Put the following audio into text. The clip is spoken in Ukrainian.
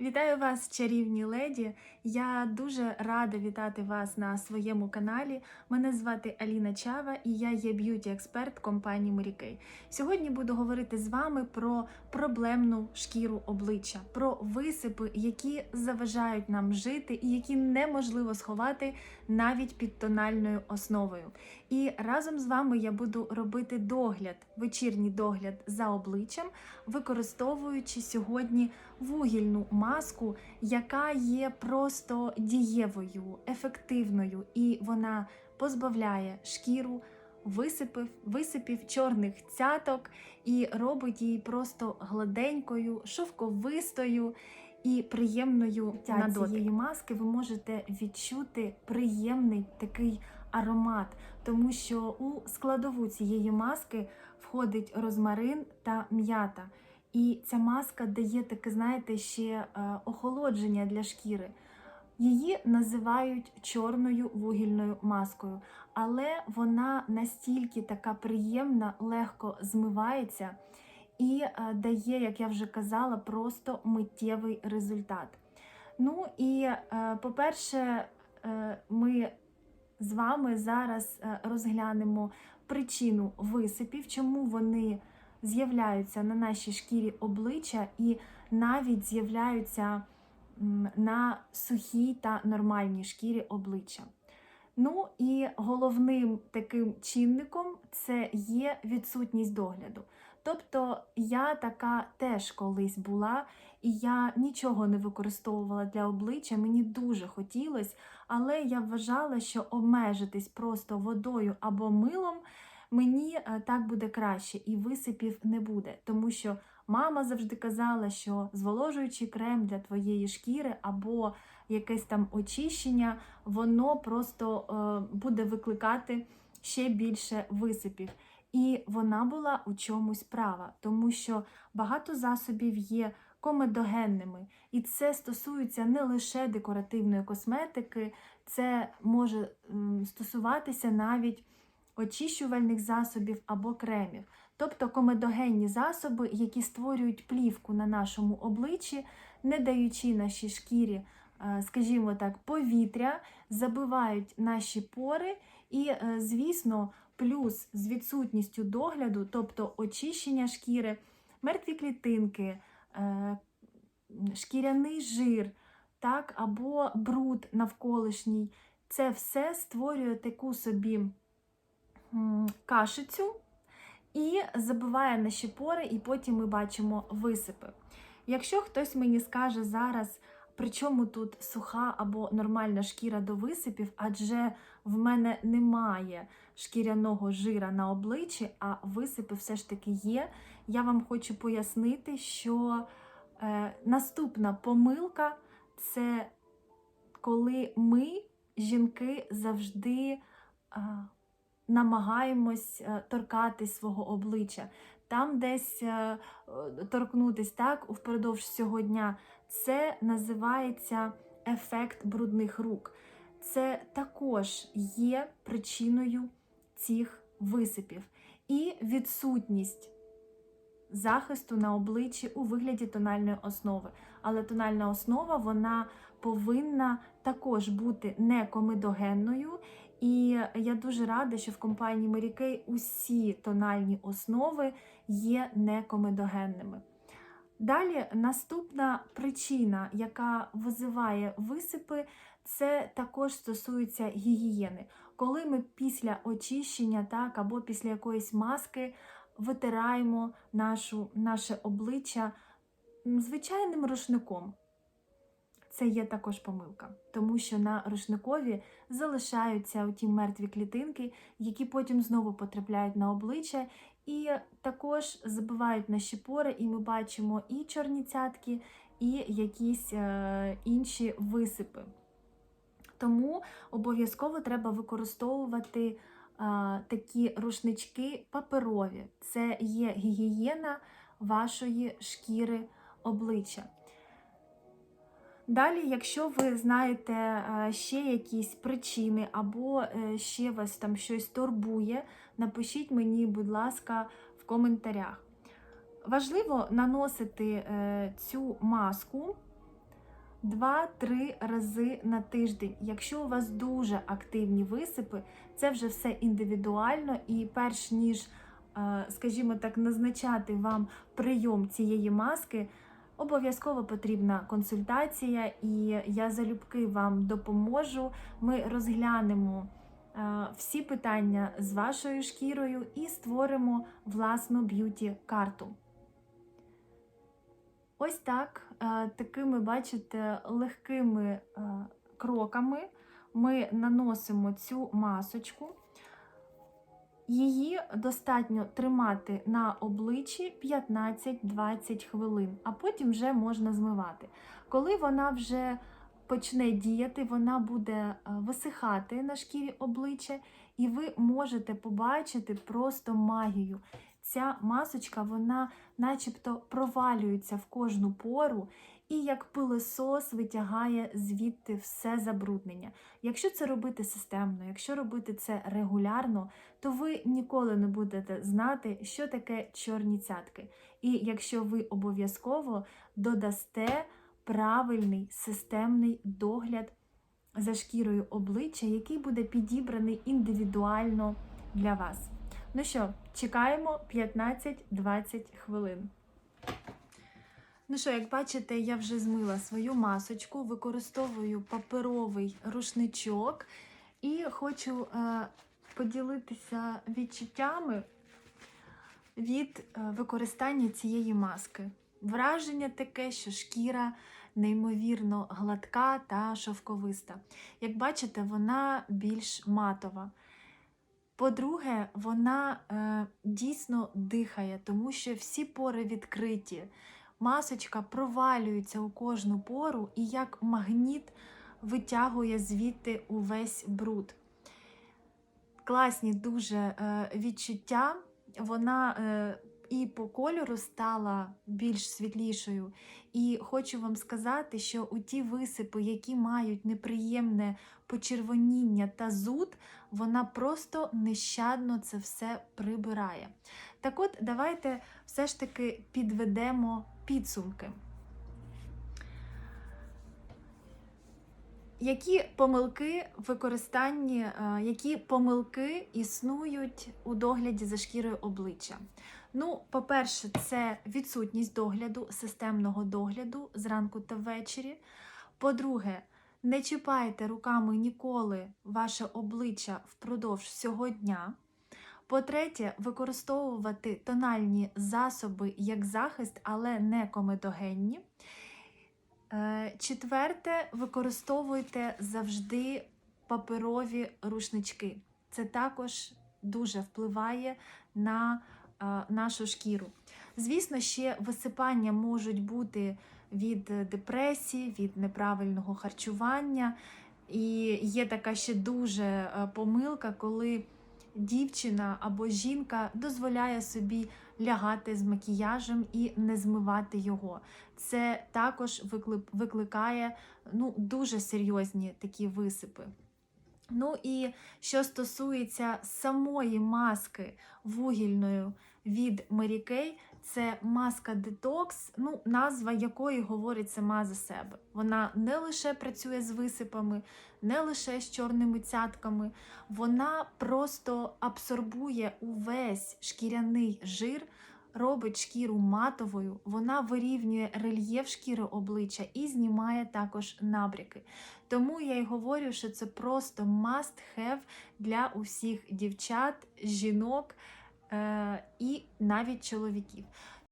Вітаю вас, чарівні леді! Я дуже рада вітати вас на своєму каналі. Мене звати Аліна Чава і я є б'юті-експерт компанії Морікей. Сьогодні буду говорити з вами про проблемну шкіру обличчя, про висипи, які заважають нам жити і які неможливо сховати навіть під тональною основою. І разом з вами я буду робити догляд, вечірній догляд за обличчям, використовуючи сьогодні вугільну маску, яка є просто дієвою, ефективною, і вона позбавляє шкіру висипів, висипів чорних цяток і робить її просто гладенькою, шовковистою і приємною на цієї маски. Ви можете відчути приємний такий аромат, тому що у складову цієї маски входить розмарин та м'ята. І ця маска дає таке, знаєте, ще е, охолодження для шкіри. Її називають чорною вугільною маскою, але вона настільки така приємна, легко змивається і е, дає, як я вже казала, просто миттєвий результат. Ну і, е, по-перше, ми з вами зараз розглянемо причину висипів, чому вони з'являються на нашій шкірі обличчя і навіть з'являються на сухій та нормальній шкірі обличчя. Ну і головним таким чинником це є відсутність догляду. Тобто я така теж колись була, і я нічого не використовувала для обличчя, мені дуже хотілося, але я вважала, що обмежитись просто водою або милом мені е, так буде краще і висипів не буде. Тому що мама завжди казала, що зволожуючий крем для твоєї шкіри або якесь там очищення, воно просто е, буде викликати ще більше висипів. І вона була у чомусь права, тому що багато засобів є комедогенними, і це стосується не лише декоративної косметики, це може стосуватися навіть очищувальних засобів або кремів, тобто комедогенні засоби, які створюють плівку на нашому обличчі, не даючи нашій шкірі, е, скажімо так, повітря, забивають наші пори, і, е, звісно, плюс з відсутністю догляду, тобто очищення шкіри, мертві клітинки, е, шкіряний жир, так, або бруд навколишній. Це все створює таку собі кашицю і забиває наші пори, і потім ми бачимо висипи. Якщо хтось мені скаже зараз, при чому тут суха або нормальна шкіра до висипів, адже в мене немає шкіряного жира на обличчі, а висипи все ж таки є. Я вам хочу пояснити, що е, наступна помилка це коли ми, жінки, завжди. Е, намагаємось е, торкати свого обличчя, там десь е, торкнутись так впродовж цього дня. Це називається ефект брудних рук. Це також є причиною цих висипів. І відсутність захисту на обличчі у вигляді тональної основи. Але тональна основа вона повинна також бути не комедогенною і я дуже рада, що в компанії Kay усі тональні основи є некомедогенними. Далі наступна причина, яка визиває висипи, це також стосується гігієни. Коли ми після очищення так, або після якоїсь маски витираємо нашу, наше обличчя звичайним рушником це є також помилка, тому що на рушникові залишаються ті мертві клітинки, які потім знову потрапляють на обличчя, і також забивають наші пори, і ми бачимо і чорні цятки, і якісь е, інші висипи. Тому обов'язково треба використовувати е, такі рушнички паперові. Це є гігієна вашої шкіри обличчя. Далі, якщо ви знаєте е, ще якісь причини, або е, ще вас там щось турбує, напишіть мені, будь ласка, в коментарях. Важливо наносити е, цю маску 2-3 рази на тиждень. Якщо у вас дуже активні висипи, це вже все індивідуально, і перш ніж, скажімо так, назначати вам прийом цієї маски, обов'язково потрібна консультація, і я залюбки вам допоможу. Ми розглянемо е, всі питання з вашою шкірою і створимо власну б'юті-карту. Ось так, е, такими, бачите, легкими е, кроками ми наносимо цю масочку. Її достатньо тримати на обличчі 15-20 хвилин, а потім вже можна змивати. Коли вона вже почне діяти, вона буде е, висихати на шкірі обличчя, і ви можете побачити просто магію. Ця масочка, вона начебто провалюється в кожну пору і як пилосос витягає звідти все забруднення. Якщо це робити системно, якщо робити це регулярно, то ви ніколи не будете знати, що таке чорні цятки. І якщо ви обов'язково додасте правильний системний догляд за шкірою обличчя, який буде підібраний індивідуально для вас. Ну що, чекаємо 15-20 хвилин. Ну що, як бачите, я вже змила свою масочку, використовую паперовий рушничок і хочу е, поділитися відчуттями від е, використання цієї маски. Враження таке, що шкіра неймовірно гладка та шовковиста. Як бачите, вона більш матова. По-друге, вона е, дійсно дихає, тому що всі пори відкриті. Масочка провалюється у кожну пору і як магніт витягує звідти увесь бруд. Класні дуже е, відчуття. Вона е, і по кольору стала більш світлішою. І хочу вам сказати, що у ті висипи, які мають неприємне почервоніння та зуд, вона просто нещадно це все прибирає. Так от, давайте все ж таки підведемо підсумки. Які помилки в використанні, е, які помилки існують у догляді за шкірою обличчя? Ну, по-перше, це відсутність догляду, системного догляду зранку та ввечері. По-друге, не чіпайте руками ніколи ваше обличчя впродовж всього дня. По-третє, використовувати тональні засоби як захист, але не комедогенні. Е, Четверте, використовуйте завжди паперові рушнички. Це також дуже впливає на е, нашу шкіру. Звісно, ще висипання можуть бути від депресії, від неправильного харчування. І є така ще дуже е, помилка, коли дівчина або жінка дозволяє собі лягати з макіяжем і не змивати його. Це також викликає ну, дуже серйозні такі висипи. Ну і що стосується самої маски вугільної від Mary Kay, це маска детокс, ну, назва якої говорить сама за себе. Вона не лише працює з висипами, не лише з чорними цятками, вона просто абсорбує увесь шкіряний жир, робить шкіру матовою, вона вирівнює рельєф шкіри обличчя і знімає також набряки. Тому я й говорю, що це просто must have для усіх дівчат, жінок. Е, і навіть чоловіків.